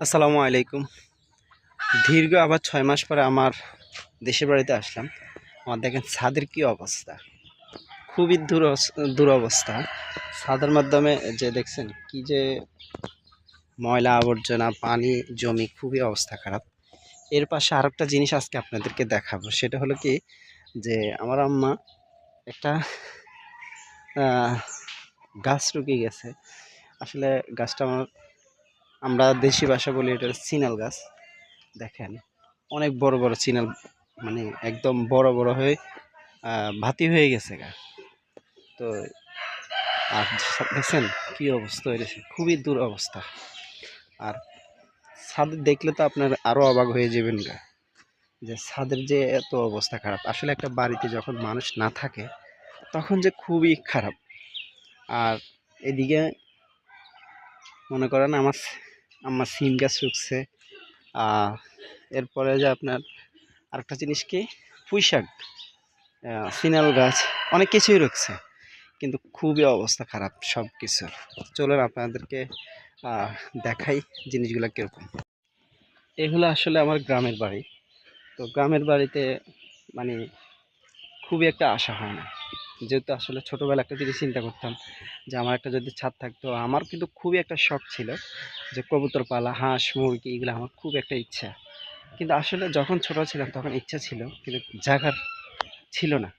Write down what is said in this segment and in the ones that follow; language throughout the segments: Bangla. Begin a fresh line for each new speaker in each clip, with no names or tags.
আসসালামু আলাইকুম। দীর্ঘ আবার ছয় মাস পরে আমার দেশের বাড়িতে আসলাম। আমার দেখেন ছাদের কি অবস্থা। খুবই দূর দুরবস্থা। ছাদের মাধ্যমে যে দেখছেন কি যে ময়লা আবর্জনা, পানি, জমি খুবই অবস্থা খারাপ। এর পাশে আরেকটা জিনিস আজকে আপনাদেরকে দেখাবো। সেটা হলো কি যে আমার আম্মা একটা গাছ রুকে গেছে। আসলে গাছটা আমার আমরা দেশি ভাষা বলি, এটা চিনাল গাছ। দেখেন, অনেক বড় বড় চিনাল মানে একদম বড় বড় হয়ে ভাতি হয়ে গেছে গা। তো, আর দেখছেন কি অবস্থা হয়েছে খুবই দূর অবস্থা আর ছাদের দেখলে তো আপনার আরও অবাক হয়ে যাবেন গা, যে ছাদের যে এত অবস্থা খারাপ। আসলে একটা বাড়িতে যখন মানুষ না থাকে, তখন যে খুবই খারাপ। আর এদিকে মনে করেন আমার আমার সিম গাছ রুখছে এরপরে যে আপনার আরেকটা জিনিস কি? পুঁই শাক সিনাল গাছ, অনেক কিছুই রুখছে, কিন্তু খুবই অবস্থা খারাপ সব কিছুর চলুন আপনাদেরকে দেখাই জিনিসগুলো কীরকম। এগুলো আসলে আমার গ্রামের বাড়ি। তো গ্রামের বাড়িতে মানে খুবই একটা আশা হয় না। যেহেতু আসলে ছোটোবেলা একটা জিনিস চিন্তা করতাম যে আমার একটা যদি ছাদ থাকতো, আমার কিন্তু খুবই একটা শখ ছিল যে কবুতর পালা, হাঁস, মুরগি এগুলো আমার খুব একটা ইচ্ছা। কিন্তু আসলে যখন ছোট ছিলাম তখন ইচ্ছা ছিল, কিন্তু জায়গার ছিল না।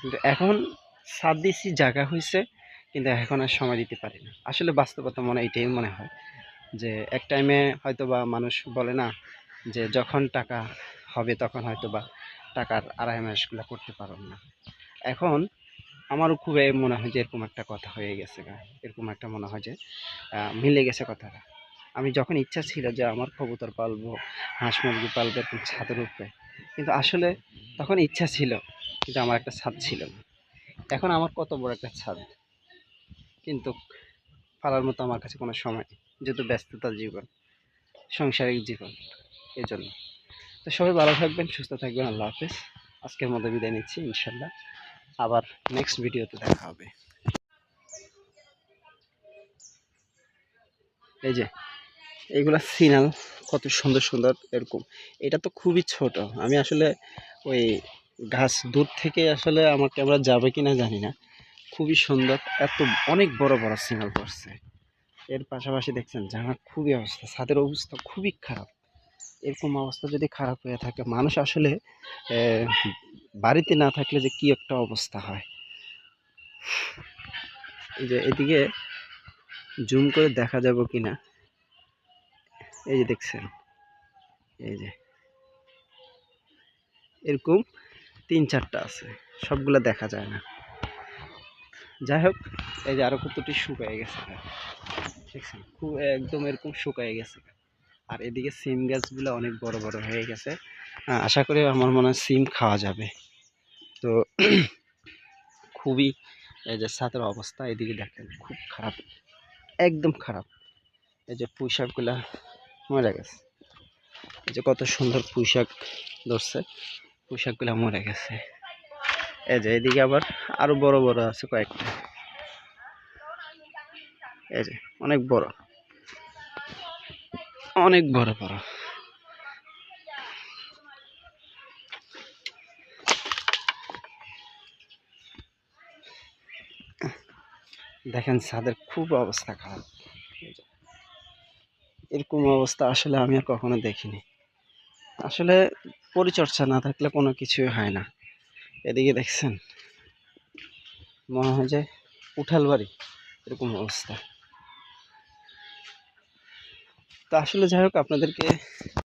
কিন্তু এখন সাত দিছি জায়গা হয়েছে কিন্তু এখন আর সময় দিতে পারি না। আসলে বাস্তবতা মনে এটাই মনে হয় যে এক টাইমে হয়তো বা মানুষ বলে না যে যখন টাকা হবে তখন হয়তো বা টাকার আড়াই মাসগুলো করতে পারব না। এখন আমারও খুব মনে হয় যে এরকম একটা কথা হয়ে গেছে এরকম একটা মনে হয় যে মিলে গেছে কথাটা। আমি যখন ইচ্ছা ছিল যে আমার কবুতর পালবো, হাঁস মুরগি পালবো, এরকম ছাদের উপরে, কিন্তু আসলে তখন ইচ্ছা ছিল, কিন্তু আমার একটা ছাদ ছিল না। এখন আমার কত বড় একটা ছাদ, কিন্তু পালার মতো আমার কাছে কোনো সময়, যেহেতু ব্যস্ততার জীবন, সাংসারিক জীবন এই জন্য তো সবাই ভালো থাকবেন, সুস্থ থাকবেন, আল্লাহ হাফেজ। আজকের মতো বিদায় নিচ্ছি, ইনশাল্লাহ। আবার নেক্সট ভিডিওতে দেখা হবে। এই যে এইগুলা সিনাল কত সুন্দর সুন্দর এরকম। এটা তো খুবই ছোট। আমি আসলে ওই গাছ দূর থেকে আসলে আমার ক্যামেরা যাবে কি না জানি না। খুবই সুন্দর। এত, অনেক বড় বড় সিনাল পড়ছে এর পাশাপাশি দেখছেন জানার খুবই অবস্থা। ছাদের অবস্থা খুবই খারাপ। এরকম অবস্থা যদি খারাপ হয়ে থাকে, মানুষ আসলে বাড়িতে না থাকলে যে কি একটা অবস্থা হয়? এই যে এদিকে জুম করে দেখা যাব কি না এই যে দেখছেন? এই যে। এরকম তিন চারটা আছে, সবগুলা দেখা যায় না। যাই হোক, এই যে আরও কতটি শুকায় গেছে দেখছেন? খুব একদম এরকম শুকায় গেছে। আর এদিকে সিম গাছগুলো অনেক বড় বড় হয়ে গেছে। আশা করি আমার মনে হয় সিম খাওয়া যাবে। তো খুবই, এই যে ছাদের অবস্থা, এদিকে দেখেন, খুব খারাপ, একদম খারাপ। এই যে পুঁইশাকগুলা মরে গেছে। এই যে কত সুন্দর পুঁইশাক ধরছে পুঁইশাকগুলা মরে গেছে। এই যে এদিকে আবার আরও বড় বড় আছে কয়েকটা। এই যে অনেক বড়। অনেক বড় বড়। দেখেন ছাদের খুব অবস্থা খারাপ। এরকম অবস্থা আসলে আমি আর কখনো দেখিনি। আসলে পরিচর্যা না থাকলে কোনো কিছুই হয় না। এদিকে দেখছেন? মনে হয় যে উঠাল বাড়ি, এরকম অবস্থা। তা আসলে যাই হোক, আপনাদেরকে